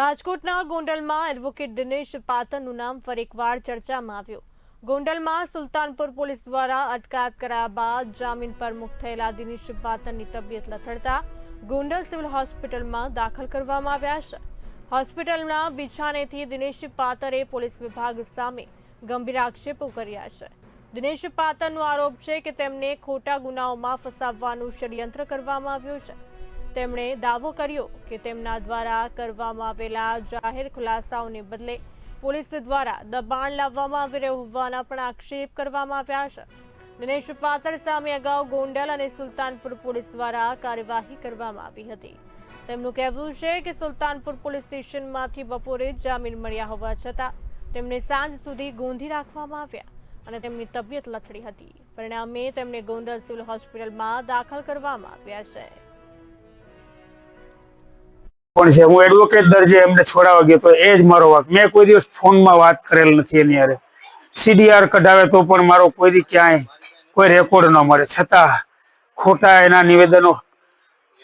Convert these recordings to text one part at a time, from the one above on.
રાજકોટના ગોંડલમાં એડવોકેટ દિનેશ પાતરનું નામ ફરી એકવાર ચર્ચામાં આવ્યું. ગોંડલમાં સુલતાનપુર પોલીસ દ્વારા અટકાયત કરાયા બાદ જામીન પર મુક્ત થયેલા દિનેશ પાતરની તબિયત લથડતા ગોંડલ સિવિલ હોસ્પિટલમાં દાખલ કરવામાં આવ્યા છે. હોસ્પિટલના બિછાનેથી દિનેશ પાતરે પોલીસ વિભાગ સામે ગંભીર આક્ષેપો કર્યા છે. દિનેશ પાતરનો આરોપ છે કે તેમને ખોટા ગુનાઓમાં ફસાવવાનું ષડયંત્ર કરવામાં આવ્યું છે. તેમણે દાવો કર્યો કે તેમના દ્વારા કરવામાં આવેલા જાહેર ખુલાસાઓને બદલે પોલીસ દ્વારા દબાણ લાવવામાં આવી રહ્યું હોવાના પણ આક્ષેપ કરવામાં આવ્યા છે. દિનેશ પાતર સામે અગાઉ ગોંડલ અને સુલતાનપુર પોલીસ દ્વારા કાર્યવાહી કરવામાં આવી હતી. તેમનું કહેવું છે કે સુલતાનપુર પોલીસ સ્ટેશનમાંથી બપોરે જામીન મળ્યા હોવા છતાં તેમને સાંજ સુધી ગોંધી રાખવામાં આવ્યા અને તેમની તબિયત લથડી હતી. પરિણામે તેમને ગોંડલ સિવિલ હોસ્પિટલમાં દાખલ કરવામાં આવ્યા છે. પણ છે, હું એડવોકેટ દરજે એમને છોડાવવા ગયો તો એ જ મારો વાક. મેં કોઈ દિવસ ફોનમાં વાત કરેલ નથી એની યારે સીડીઆર કઢાવે તો પણ મારો કોઈ દી ક્યાંય કોઈ રેકોર્ડ ન મળે. છતાં ખોટા એના નિવેદનો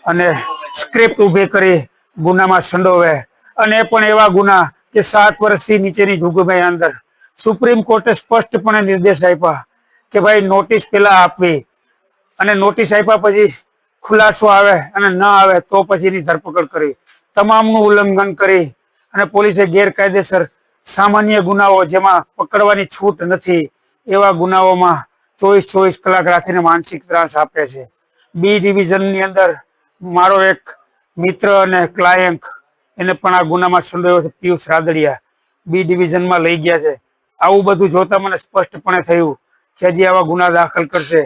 અને સ્ક્રિપ્ટ ઊભી કરી ગુનામાં સંડોવે. અને એ પણ એવા ગુના કે સાત વર્ષથી નીચેની જુગભાઈ અંદર. સુપ્રીમ કોર્ટે સ્પષ્ટપણે નિર્દેશ આપ્યા કે ભાઈ નોટિસ પેલા આપવી. અને નોટિસ આપ્યા પછી ખુલાસો આવે અને ન આવે તો પછીની ધરપકડ કરી તમામનું ઉલ્લંઘન કરી અને પોલીસે ગેરકાયદેસર સામાન્ય ગુનાઓ જેમાં પકડવાની છૂટ નથી, એવા ગુનાઓમાં ચોવીસ ચોવીસ કલાક રાખીને માનસિક ત્રાસ આપે છે. બી ડિવિઝનની અંદર મારો એક મિત્ર અને ક્લાયન્ટ એને પણ આ ગુનામાં સંડોયો છે, પિયુષ રાદડિયા. બી ડિવિઝનમાં લઈ ગયા છે. આવું બધું જોતા મને સ્પષ્ટપણે થયું કે હજી આવા ગુના દાખલ કરશે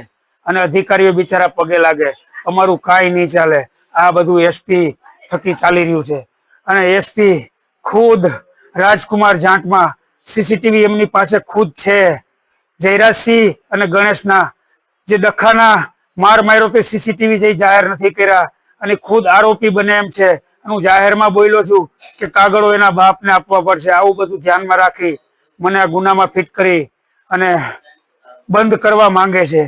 અને અધિકારીઓ બિચારા પગે લાગે. અમારું કાંઈ નહીં ચાલે. આ બધું એસપી થકી ચાલી રહ્યું છે. અને એસપી ખુદ રાજકુમાર જાટમાં સીસીટીવી એમની પાસે ખુદ છે. જયરાજસિંહ અને ગણેશના જે ડખાના માર માર્યો તે સીસીટીવી જે જાહેર નથી કર્યા અને ખુદ આરોપી બને એમ છે. હું જાહેરમાં બોલ્યો છું કે કાગળો એના બાપને આપવા પડશે. આવું બધું ધ્યાનમાં રાખી મને આ ગુનામાં ફિટ કરી અને બંધ કરવા માંગે છે.